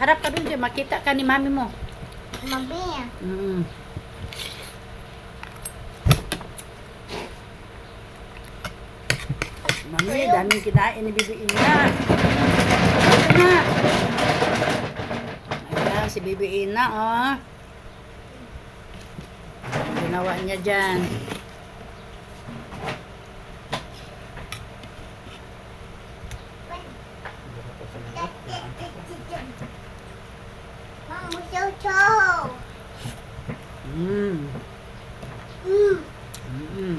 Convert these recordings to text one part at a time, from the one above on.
Harap ka dun dyan, makita ka ni mami mo. Mami. Mm. Mami, daming kinain ni Bibi Ina. Ito na. Ayan, si Bibi Ina, oh. Ginawa niya dyan. Mm. Mm. Mm.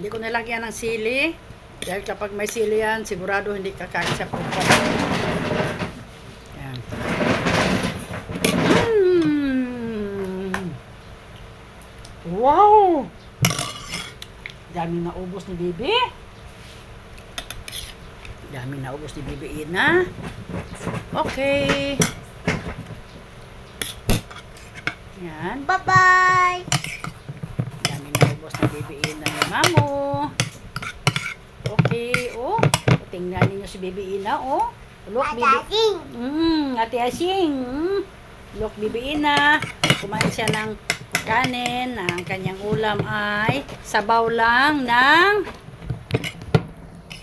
Hindi ko nilagyan ng sili. Dahil kapag may sili yan, sigurado hindi kakain sa pupa. Mm. Wow! Dami na ubos ni Bibi. Dami na ubos ni Bibi Ina. Okay. Yan. Bye-bye. Dami na ubos na bibiin na ni Mamo. Okay, oh. Tingnan ninyo si Bibi Ina, oh. Look, Bibi. Atating. Mm, Ate Asing. Mm. Look, Bibi Ina. Kumain siya ng kanin. Ang kanyang ulam ay sabaw lang ng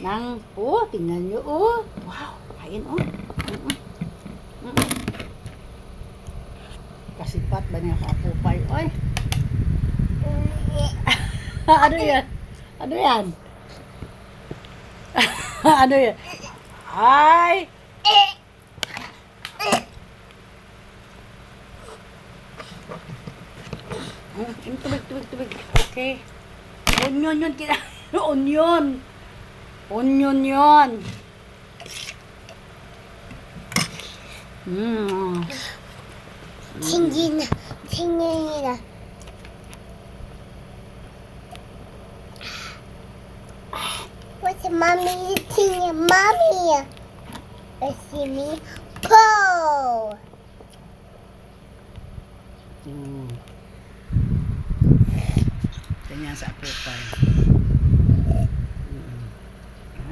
ng, oh, tingnan nyo, oh. Wow, kain, oh. Mm-mm. Mm-mm. Kasipat ba niya kapupay? Oy, ano yan? Ano yan? ano yan? Ay! Mm, yung tubig, tubig, tubig. Okay. Onion yun. Onion. 온연연 음. 생긴 생긴이다. 마미 생긴 마미야? 열심히 포. 음. 그냥 싸볼 거야.